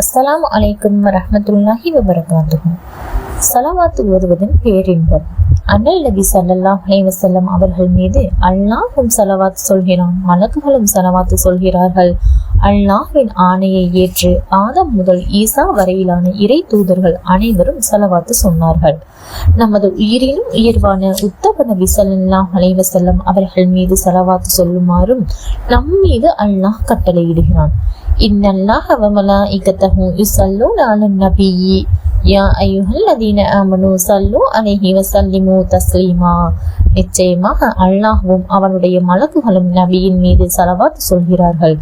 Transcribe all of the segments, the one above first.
அஸ்லாம் அலைக்கும் வரஹ்மத்துல்லாஹி வபரகாத்துகும் சலவாத்து ஓதுவதன் பேரின்பம் அண்ணல் நபி சல்லாஹ் அலைவசல்லம் அவர்கள் மீது அல்லாஹும் சலவாத்து சொல்கிறான் மலக்குகளும் சலவாத்து சொல்கிறார்கள். அல்லாஹ்வின் ஆணையை ஏற்று ஆதம் முதல் ஈசா வரையிலான இறை தூதர்கள் அனைவரும் செலவாத்து சொன்னார்கள். நமது உயிரினும் உயர்வான உத்தபன நபி ஸல்லல்லாஹு செல்லம் அவர்கள் மீது செலவாத்து சொல்லுமாறும் நம் மீது அல்லாஹ் கட்டளையிடுகிறான். இன்னல்லாஹ வ மலாயிகத்தஹு யுஸல்லூன அலன் நபியி யா அய்யுஹல்லதீன ஆமனு ஸல்லு அலைஹி வஸல்லிமு தஸ்லீமா நிச்சயமாக அல்லாஹ்வும் அவனுடைய மலக்குகளும் நபியின் மீது சலவாத்து சொல்கிறார்கள்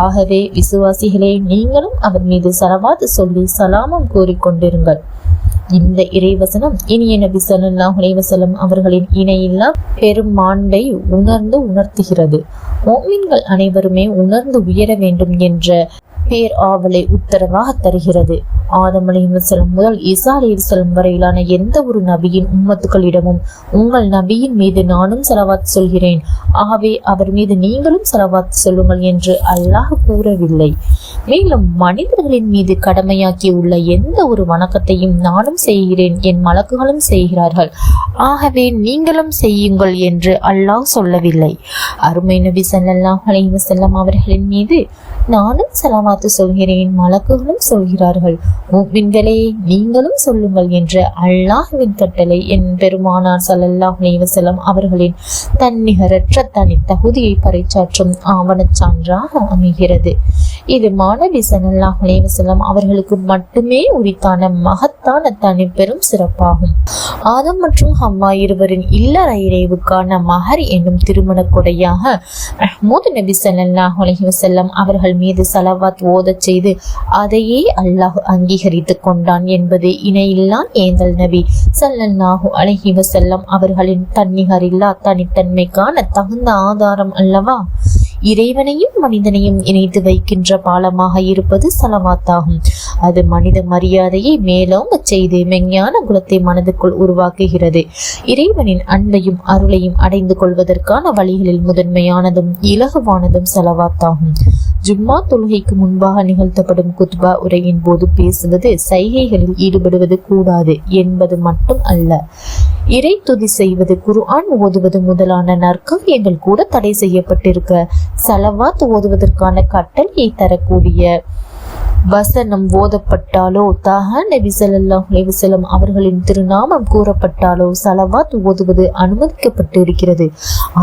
ஆகவே விசுவாசிகளே நீங்களும் அவர் மீது சலவாத்து சொல்லி சலாமம் கூறிக்கொண்டிருங்கள் இந்த இறைவசனம் இனிய நபி சல்லாஹ் அலைஹி அவர்களின் இணையில்லா பெரும் மாண்பை உணர்ந்து உணர்த்துகிறது மோமின்கள் அனைவருமே உணர்ந்து உயர வேண்டும் என்ற பேர் ஆவலை உத்தரவாக தருகிறது. ஆதம் அலைஹிவசலம் முதல் ஈசா செல்லும் வரையிலான எந்த ஒரு நபியின் உம்மத்துக்களிடமும் உங்கள் நபியின் மீது நானும் செலவாத் சொல்கிறேன். ஆகவே அவர் மீது நீங்களும் செலவாத் சொல்லுங்கள் என்று அல்லாஹ் கூறவில்லை. மேலும் மனிதர்களின் மீது கடமையாக்கி உள்ள எந்த ஒரு வணக்கத்தையும் நானும் செய்கிறேன் என் மலக்குகளும் செய்கிறார்கள். ஆகவே நீங்களும் செய்யுங்கள் என்று அல்லாஹ் சொல்லவில்லை. அருமை நபி சல்லாஹ் அலைஹி அவர்களின் மீது நானும் சலவாத்து சொல்கிறேன் மலக்குகளும் சொல்கிறார்கள். மூமின்களே நீங்களும் சொல்லுங்கள் என்ற அல்லாஹ்வின் கட்டளை என் பெருமானார் சலல்லாஹ் அலைஹி அவர்களின் தன்னிகரற்ற தனி தகுதியை பறைச்சாற்றும் ஆவணச் சான்றாக அமைகிறது. இது மாணவி ஸல்லல்லாஹு அலைஹி அவர்களுக்கு மட்டுமே உரித்தான மகத்தான தனி பெரும் சிறப்பாகும். ஆதம் மற்றும் ஹவ்வா இருவரின் இல்லற இறைவுக்கான மஹர் என்னும் திருமண கொடையாக மஹ்மூத் நபி சல்லாஹ் அலஹி வசல்லம் அவர்கள் மீது சலவாத் ஓதச் செய்து அதையே அல்லாஹ் அங்கீகரித்து கொண்டான் என்பது இணையில்லான் ஏந்தல் நபி. சல்லல்லாஹு அலஹி வசல்லம் அவர்களின் தன்னிகரில்லா தனித்தன்மைக்கான தகுந்த ஆதாரம் அல்லவா? இறைவனையும் மனிதனையும் இணைத்து வைக்கின்ற பாலமாக இருப்பது சலவாத்தாகும். அது மனித மரியாதையை மேலோங்க செய்து மெஞ்ஞான குலத்தை மனதுக்குள் உருவாக்குகிறது. இறைவனின் அன்பையும் அருளையும் அடைந்து கொள்வதற்கான வழிகளில் முதன்மையானதும் இலகுவானதும் செலவாத்தாகும். ஜும்மா தொழுகைக்கு முன்பாக நிகழ்த்தப்படும் குத்பா உரையின் போது பேசுவது சைகைகளில் ஈடுபடுவது கூடாது என்பது மட்டும் அல்ல. இறை துதி செய்வது குர்ஆன் ஓதுவது முதலான நற்காரியங்கள் கூட தடை செய்யப்பட்டிருக்க சலவாத் ஓதுவதற்கான கட்டளையை தரக்கூடிய வசனம் ஓதப்பட்டாலோ தஹா நபி சல்லாஹ் அலைஹி அவர்களின் திருநாமம் கூறப்பட்டாலோ சலவாத் ஓதுவது அனுமதிக்கப்பட்டு இருக்கிறது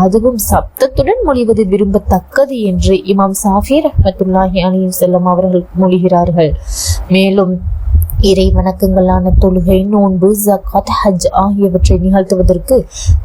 அதுவும் சப்தத்துடன் மொழிவது விரும்பத்தக்கது என்று இமாம் சாஃபி ரஹமத்துல்லாஹி அலிவசல்லம் அவர்கள் மொழிகிறார்கள். மேலும் இறை வணக்கங்களான தொழுகை நோன்பு ஜக்காத் ஹஜ் ஆகியவற்றை நிகழ்த்துவதற்கு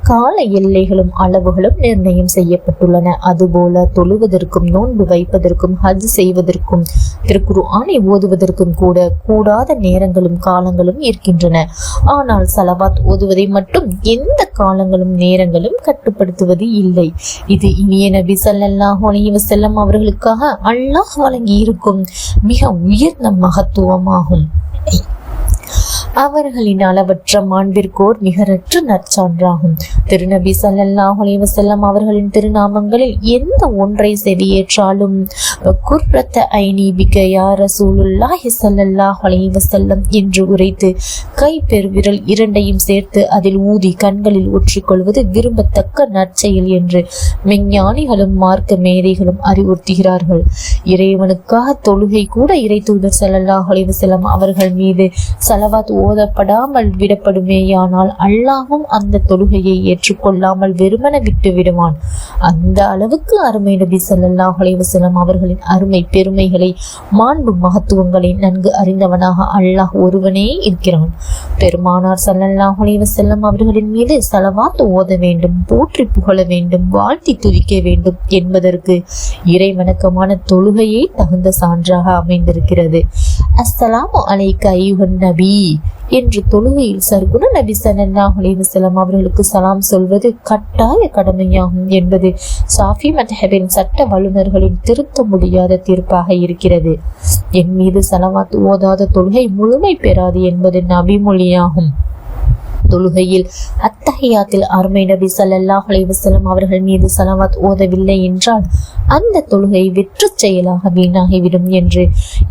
கால எல்லைகளும் அளவுகளும் நிர்ணயம் செய்யப்பட்டுள்ளன. அதுபோல தொழுவதற்கும் நோன்பு வைப்பதற்கும் ஹஜ் செய்வதற்கும் திருக்குரு ஆணை ஓதுவதற்கும் கூட கூடாத நேரங்களும் காலங்களும் இருக்கின்றன. ஆனால் சலவாத் ஓதுவதை மட்டும் எந்த காலங்களும் நேரங்களும் கட்டுப்படுத்துவது இல்லை. இது இனிய நபி ஸல்லல்லாஹு அலைஹி அவர்களுக்காக அல்லாஹ் வழங்கி இருக்கும் மிக உயர்ந்த மகத்துவமாகும். eight. அவர்களின் அளவற்ற மாண்பிற்கோர் நிகரற்ற நற்சான்றாகும். திருநபி ஸல்லல்லாஹு அலைஹி அவர்களின் திருநாமங்களில் எந்த ஒன்றை செவியேற்றாலும் குர்ரத்த ஐனி யார யா ரசூலுல்லாஹி ஸல்லல்லாஹு அலைஹி என்று உரைத்து கை பெருவிரல் இரண்டையும் சேர்த்து அதில் ஊதி கண்களில் ஒற்றிக்கொள்வது விரும்பத்தக்க நற்செயல் என்று மெஞ்ஞானிகளும் மார்க்க மேதைகளும் அறிவுறுத்துகிறார்கள். இறைவனுக்காக தொழுகை கூட இறை தூதர் ஸல்லல்லாஹு அலைஹி அவர்கள் மீது சலவாத் ஓதப்படாமல் விடப்படுமேயானால் அல்லாஹும் அந்த தொழுகையை ஏற்றுக்கொள்ளாமல் வெறுமன விட்டு விடுவான். அந்த அளவுக்கு அருமை நபி சல்லாஹ் அலைவசலம் அவர்களின் அருமை பெருமைகளை மாண்பு மகத்துவங்களை நன்கு அறிந்தவனாக அல்லாஹ் ஒருவனே இருக்கிறான். பெருமானார் சல்லல்லாஹ் அலைவசல்லம் அவர்களின் மீது செலவாத்து ஓத வேண்டும் போற்றி புகழ வேண்டும் வாழ்த்தி துதிக்க வேண்டும் என்பதற்கு இறை வணக்கமான தொழுகையே தகுந்த சான்றாக அமைந்திருக்கிறது. அஸ்ஸலாமு அலைக்க ஐயுகன் நபி. என்று தொழுகையில் சர்க்குண நபி சல்லாஹ் அலைஹி அவர்களுக்கு சலாம் சொல்வது கட்டாய கடமையாகும் என்பது சாஃபி மத்ஹபின் சட்ட வல்லுநர்களின் திருத்த முடியாத தீர்ப்பாக இருக்கிறது. என் மீது சலவாத் ஓதாத தொழுகை முழுமை பெறாது என்பது நபிமொழியாகும். தொழுகையில் அத்தகையாத்தில் அருமை நபி சல்லாஹ் அலைவசலம் அவர்கள் மீது சலவாத் ஓதவில்லை என்றால் அந்த தொழுகை வெற்று செயலாக வீணாகிவிடும் என்று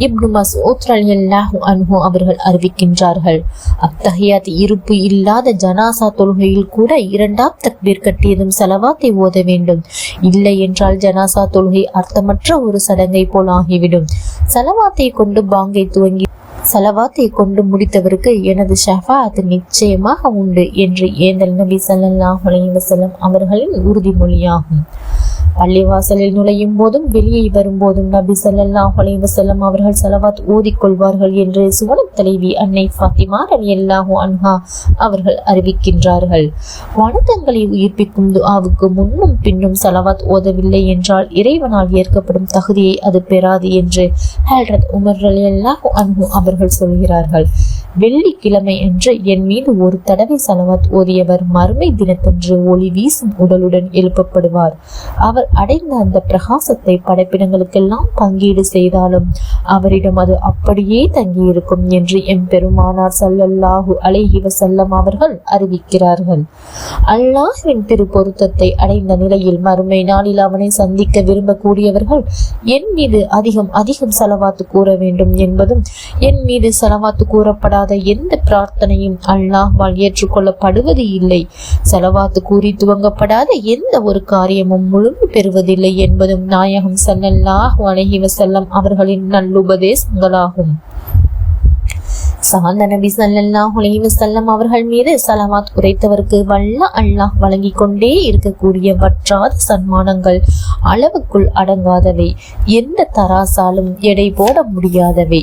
இப்னு மசூத் ரலியல்லாஹு அன்ஹு அவர்கள் அறிவிக்கின்றார்கள். அத்தகையாத் இருப்பு இல்லாத ஜனாசா தொழுகையில் கூட இரண்டாம் தக்பீர் கட்டியதும் சலவாத்தை ஓத வேண்டும். இல்லை என்றால் ஜனாசா தொழுகை அர்த்தமற்ற ஒரு சடங்கை போல் ஆகிவிடும். சலவாத்தை கொண்டு பாங்கை துவங்கி சலவாத்தை கொண்டு முடித்தவருக்கு எனது ஷஃபாத் நிச்சயமாக உண்டு என்று ஏந்தல் நபி சல்லாஹ் அலைஹி அவர்களின் உறுதிமொழியாகும். பள்ளிவாசலில் நுழையும் போதும் வெளியே வரும்போதும் நபி ஸல்லல்லாஹு அலைஹி வஸல்லம் அவர்கள் சலவாத் ஓதிக்கொள்வார்கள் என்று சுவனம் தலைவி அன்னை ஃபாத்திமா ரலியல்லாஹு அன்ஹா அவர்கள் அறிவிக்கின்றார்கள். வணக்கங்களை உயிர்ப்பிக்கும் துஆவுக்கு முன்னும் பின்னும் சலவாத் ஓதவில்லை என்றால் இறைவனால் ஏற்கப்படும் தகுதியை அது பெறாது என்று ஹல்ரத் உமர் ரலியல்லாஹு அன்ஹு அவர்கள் சொல்கிறார்கள். வெள்ளிக்கிழமை அன்று என் மீது ஒரு தடவை சலவாத் ஓதியவர் மறுமை தினத்தன்று ஒளி வீசும் உடலுடன் எழுப்பப்படுவார். அவர் அடைந்த அந்த பிரகாசத்தை படைப்பிடங்களுக்கெல்லாம் பங்கீடு செய்தாலும் அவரிடம் அது அப்படியே தங்கியிருக்கும் என்று எம்பெருமானார் சல்லல்லாஹு அலைஹி வசல்லம் அவர்கள் அறிவிக்கிறார்கள். அல்லாஹுவின் திரு பொருத்தத்தை அடைந்த நிலையில் மறுமை நாளில் அவனை சந்திக்க விரும்பக்கூடியவர்கள் என் மீது அதிகம் அதிகம் செலவாத்து கூற வேண்டும் என்பதும் என் மீது செலவாத்து கூறப்படாத எந்த பிரார்த்தனையும் அல்லாஹ்வால் ஏற்றுக்கொள்ளப்படுவது இல்லை. செலவாத்து கூறி துவங்கப்படாத எந்த ஒரு காரியமும் முழுமை பெறுவதில்லை என்பதும் நாயகம் செல்லல்லாஹ் அலைஹி செல்லம் அவர்களின் நல்லுபதேசங்களாகும். சாந்த நபி சல்லாஹ் அலைஹி அவர்கள் மீது சலவாத் குறைத்தவருக்கு வல்ல அல்லாஹ் வழங்கிக் கொண்டே இருக்கக்கூடிய வற்றாத சன்மானங்கள் அளவுக்குள் அடங்காதவை. எந்த தராசாலும் எடை போட முடியாதவை.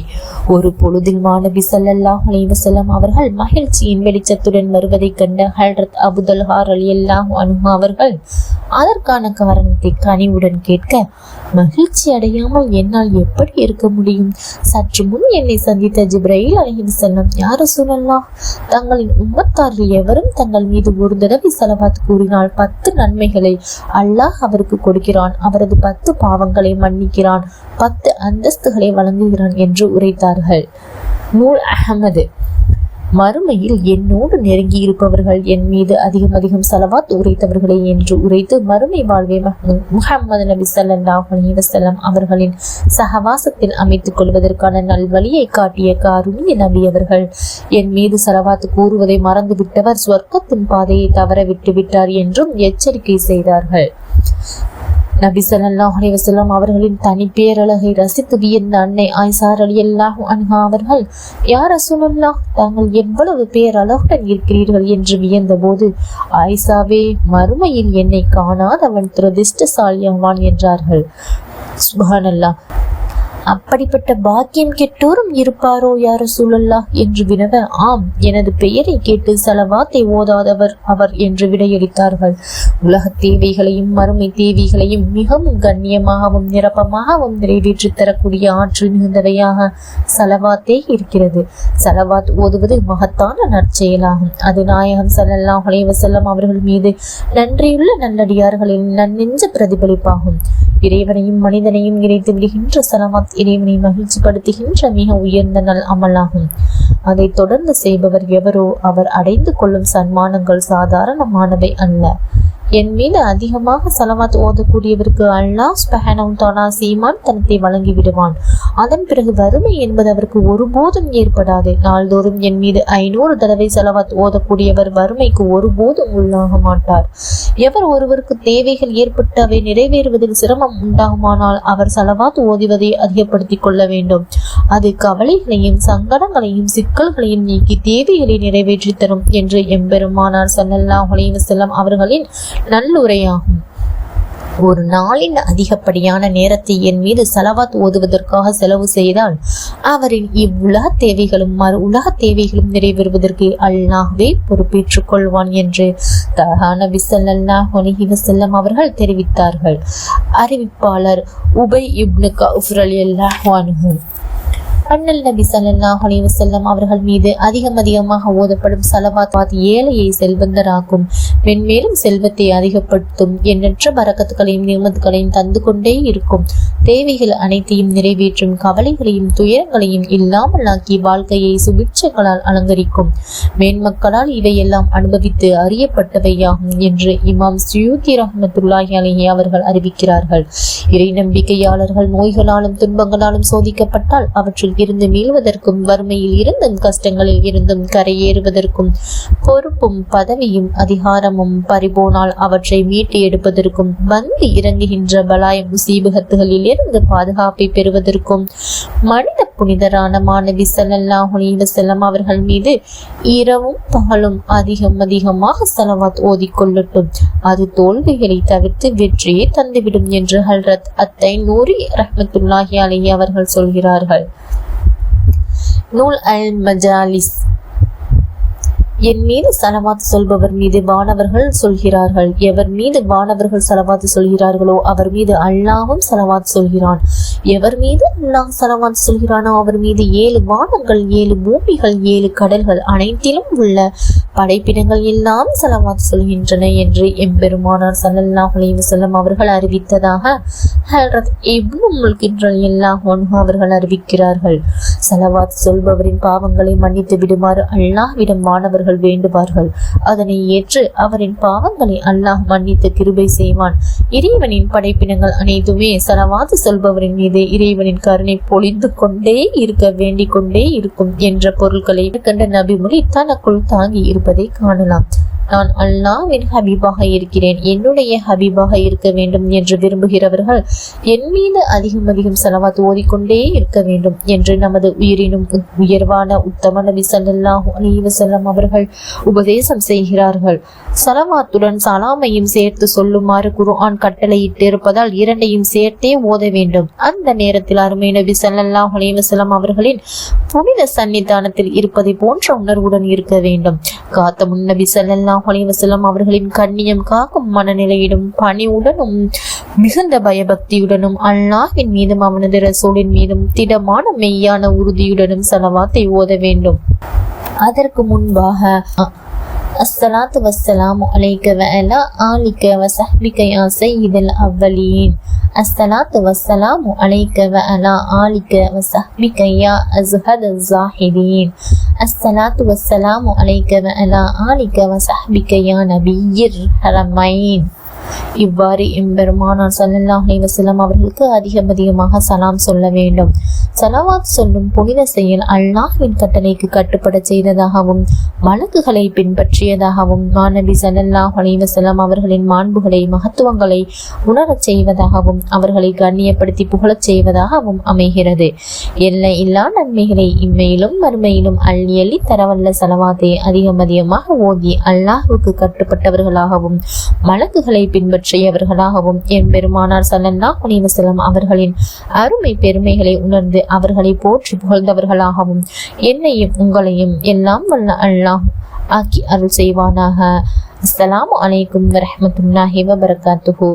ஒரு பொழுதில் மாநபி ஸல்லல்லாஹு அலைஹி அவர்கள் மகிழ்ச்சியின் வெளிச்சத்துடன் வருவதைக் கண்ட ஹல்ரத் அபுதல்ஹார் அலி அல்லாஹ் அனுமா அவர்கள் அதற்கான காரணத்தை கனிவுடன் கேட்க மகிழ்ச்சி அடையாமல் என்னால் எப்படி இருக்க முடியும்? சற்று முன் என்னை சந்தித்த ஜிப்ரையில் அலைஹி செல்லம் யாரு சொல்லலாம்? தங்களின் உம்மத்தாரில் எவரும் தங்கள் மீது ஒரு தடவை செலவாத் கூறினால் பத்து நன்மைகளை அல்லாஹ் அவருக்கு கொடுக்கிறான். அவரது பத்து பாவங்களை மன்னிக்கிறான். பத்து அந்தஸ்துகளை வழங்குகிறான் என்று உரைத்தார்கள். நூல் அகமது மறுமையில் என்னோடு நெருங்கி இருப்பவர்கள் என் மீது அதிகம் அதிகம் செலவாத் உரைத்தவர்களே என்று உரைத்து மறுமை வாழ்வை முகமது நபி ஸல்லல்லாஹு அலைஹி அவர்களின் சகவாசத்தில் அமைத்துக் கொள்வதற்கான நல்வழியை காட்டிய காருண்ய நபி அவர்கள் என் மீது செலவாத்து கூறுவதை மறந்துவிட்டவர் சொர்க்கத்தின் பாதையை தவற விட்டு விட்டார் என்றும் எச்சரிக்கை செய்தார்கள். நபி ஸல்லல்லாஹு அலிவசல்லாம் அவர்களின் தனி பேரழகை ரசித்து வியந்த அன்னை ஆயிஷா அல்லாஹ் அன்ஹா அவர்கள் யார் ரசூலுல்லாஹ் தாங்கள் எவ்வளவு பேரழகுடன் இருக்கிறீர்கள்? என்று வியந்த போது ஆயிஷாவே மறுமையில் என்னை காணாதவன் துரதிர்ஷ்டசாலியாவான் என்றார்கள். சுபானல்லா அப்படிப்பட்ட பாக்கியம் கெட்டோரும் இருப்பாரோ யாரு சூழல்லா? என்று வினவ ஆம் எனது பெயரை கேட்டு செலவாத்தை ஓதாதவர் அவர் என்று விடையளித்தார்கள். உலக தேவைகளையும் மறுமை தேவைகளையும் மிகவும் கண்ணியமாகவும் நிரப்பமாகவும் நிறைவேற்றி தரக்கூடிய ஆற்றல் மிகுந்தவையாக செலவாத்தே இருக்கிறது. செலவாத் ஓதுவது மகத்தான நற்செயலாகும். அது நாயகம் செல்லல்லா அலைஹி அவர்கள் மீது நன்றியுள்ள நல்லடியார்களின் நன்னெஞ்ச பிரதிபலிப்பாகும். இறைவனையும் மனிதனையும் இணைத்து விடுகின்ற செலவாத் இறைவனை மகிழ்ச்சிப்படுத்துகின்ற மிக உயர்ந்த நல் அமலாகும். அதை தொடர்ந்து செய்பவர் எவரோ அவர் அடைந்து கொள்ளும் சன்மானங்கள் சாதாரணமானவை அல்ல. என் மீது அதிகமாக செலவாத் ஓதக்கூடியவருக்கு அல்லாஹ் சுபஹானஹு தானா சீமான் தனத்தை வழங்கி விடுவான் அதன் பிறகு வறுமை என்பது அவருக்கு ஒருபோதும் ஏற்படாது. நாள்தோறும் என் மீது ஐநூறு தடவை செலவாத் ஓதக்கூடியவர் வறுமைக்கு ஒருபோதும் உள்ளாக மாட்டார். எவர் ஒருவருக்கு தேவைகள் ஏற்பட்டு அவை நிறைவேறுவதில் சிரமம் உண்டாகுமானால் அவர் செலவாத் ஓதுவதை அதிகப்படுத்திக் கொள்ள வேண்டும். அது கவலைகளையும் சங்கடங்களையும் சிக்கல்களையும் நீக்கி தேவைகளை நிறைவேற்றி தரும் என்று எம்பெருமானார் சல்லல்லாஹ் செல்லம் அவர்களின் நல்லுரையாகும். ஒரு நாளின் அதிகப்படியான நேரத்தை என் மீது செலவாத் ஓதுவதற்காக செலவு செய்தால் அவரின் இவ்வுலா தேவைகளும் மறு உலக தேவைகளும் நிறைவேறுவதற்கு அல்லாஹ்வே பொறுப்பேற்றுக் கொள்வான் என்று தஹான நபி அல்லாஹ் வசல்லம் அவர்கள் தெரிவித்தார்கள். அறிவிப்பாளர் உபை இப்னு கஃப் ரலியல்லாஹு அன்ஹு. அண்ணல் நபி சல்லாஹ் அலைஹி அவர்கள் மீது அதிகம் அதிகமாக ஓதப்படும் சலவாத் ஏழையை செல்வந்தராக்கும். மென்மேலும் செல்வத்தை அதிகப்படுத்தும் எண்ணற்ற பறக்கத்துகளையும் நிர்மத்துகளையும் தந்து கொண்டே இருக்கும். தேவைகள் அனைத்தையும் நிறைவேற்றும் கவலைகளையும் துயரங்களையும் இல்லாமல் ஆக்கி வாழ்க்கையை சுபிட்சங்களால் அலங்கரிக்கும். மேன்மக்களால் இவையெல்லாம் அனுபவித்து அறியப்பட்டவையாகும் என்று இமாம் சுயூத்தி ரஹமத்துல்லாஹி அலஹி அவர்கள் அறிவிக்கிறார்கள். இறை நம்பிக்கையாளர்கள் நோய்களாலும் துன்பங்களாலும் சோதிக்கப்பட்டால் அவற்றில் இருந்து மீள்வதற்கும் வறுமையில் இருந்தும் கஷ்டங்களில் இருந்தும் கரையேறுவதற்கும் பொறுப்பும் பதவியும் அதிகாரமும் பறிபோனால் அவற்றை மீட்டு எடுப்பதற்கும் வந்து இறங்குகின்ற பலாய முசீபகத்துகளில் இருந்து பாதுகாப்பை பெறுவதற்கும் மனித புனிதரான மாணவி ஸல்லல்லாஹு செல்லம் அவர்கள் மீது இரவும் பகலும் அதிகம் அதிகமாக சலவாத் ஓதிக்கொள்ளட்டும். அது தோல்விகளை தவிர்த்து வெற்றியை தந்துவிடும் என்று ஹல்ரத் அத்தை நூரி ரஹ்மத்துல்லாஹி அலி அவர்கள் சொல்கிறார்கள். நூல் அல் மஜாலிஸ். என் மீது சலவாத்து சொல்பவர் மீது வானவர்கள் சொல்கிறார்கள். எவர் மீது வானவர்கள் சலவாத்து சொல்கிறார்களோ அவர் மீது அல்லாவும் சலவாத் சொல்கிறான். எவர் மீது அல்லாஹ் சலவாத் சொல்கிறானோ அவர் மீது ஏழு வானங்கள் ஏழு பூமிகள் ஏழு கடல்கள் அனைத்திலும் உள்ள படைப்பினங்கள் எல்லாம் சலவாத் சொல்கின்றன என்று எம்பெருமானார் ஸல்லல்லாஹு அலைஹி அவர்கள் அறிவித்ததாக ஹல்ரத் இப்னு முல்கின்றல் எல்லாம் அவர்கள் அறிவிக்கிறார்கள். செலவாத் சொல்பவரின் பாவங்களை மன்னித்து விடுமாறு அல்லாஹ்விடம் மாணவர்கள் வேண்டுவார்கள். அதனை ஏற்று அவரின் பாவங்களை அல்லாஹ் மன்னித்து கிருபை செய்வான். இறைவனின் படைப்பினங்கள் அனைத்துமே செலவாத் சொல்பவரின் மீது இறைவனின் கருணை பொழிந்து கொண்டே இருக்க வேண்டிக் கொண்டே இருக்கும் என்ற பொருட்களை கண்ட நபிமொழி தனக்குள் தாங்கி இருப்பதை காணலாம். நான் அல்லாவின் ஹபீபாக இருக்கிறேன். என்னுடைய ஹபீபாக இருக்க வேண்டும் என்று விரும்புகிறவர்கள் என் மீது அதிகம் அதிகம் செலவாத்து ஓதிக்கொண்டே இருக்க வேண்டும் என்று நமது உயிரினும் உயர்வான உத்தம நபி சல்லாஹூ அலைஹி அவர்கள் உபதேசம் செய்கிறார்கள். சலவாத்துடன் சலாமையும் சேர்த்து சொல்லுமாறு குருஆன் கட்டளையிட்டு இருப்பதால் இரண்டையும் சேர்த்தே ஓத வேண்டும். அந்த நேரத்தில் அருமை நபி சல்லாஹ் அலைஹி அவர்களின் புனித சன்னிதானத்தில் இருப்பதை போன்ற உணர்வுடன் இருக்க வேண்டும். காத்த முன்னபி சல்லாஹ் அலைஹி அவர்களின் கண்ணியம் காக்கும் மனநிலையிலும் பணிவுடனும் மிகுந்த பயபக்தியுடனும் அல்லாஹின் மீதும் அவனது ரசூலின் மீதும் திடமான மெய்யான உறுதியுடனும் செலவாத்தை ஓத வேண்டும். அதற்கு முன்பாக الصلاة والسلام عليك وعلى آلك وصحبك يا سيد الأولين. الصلاة والسلام عليك وعلى آلك وصحبك يا أزهد الزاهدين الصلاة والسلام عليك وعلى آلك وصحبك يا نبي الحرمين. இவ்வாறு எம்பெருமானார் ஸல்லல்லாஹு அலைஹி அவர்களுக்கு அதிகம் அதிகமாக சலாம் சொல்ல வேண்டும். சலவாத் சொல்லும் புனித செயல் அல்லாஹ்வின் கட்டளைக்கு கட்டுப்பட செய்ததாகவும் வழக்குகளை பின்பற்றியதாகவும் மாநபி ஸல்லல்லாஹு அலைஹி அவர்களின் மாண்புகளை மகத்துவங்களை உணரச் செய்வதாகவும் அவர்களை கண்ணியப்படுத்தி புகழச் செய்வதாகவும் அமைகிறது. எல்லை இல்லா நன்மைகளை இம்மையிலும் மறுமையிலும் அள்ளி அள்ளி தரவல்ல சலவாத்தை அதிகம் அதிகமாக ஓதி அல்லாஹுக்கு கட்டுப்பட்டவர்களாகவும் வழக்குகளை பின்பற்றி என் பெருமானார் சல்லல்லா அலைஹி அவர்களின் அருமை பெருமைகளை உணர்ந்து அவர்களை போற்றி புகழ்ந்தவர்களாகவும் என்னையும் உங்களையும் எல்லாம் வல்ல அல்லாஹ் ஆக்கி அருள் செய்வானாக. அஸ்லாம் அலைக்கும் வரமத்துல்லாஹி வபரகாத்துஹு.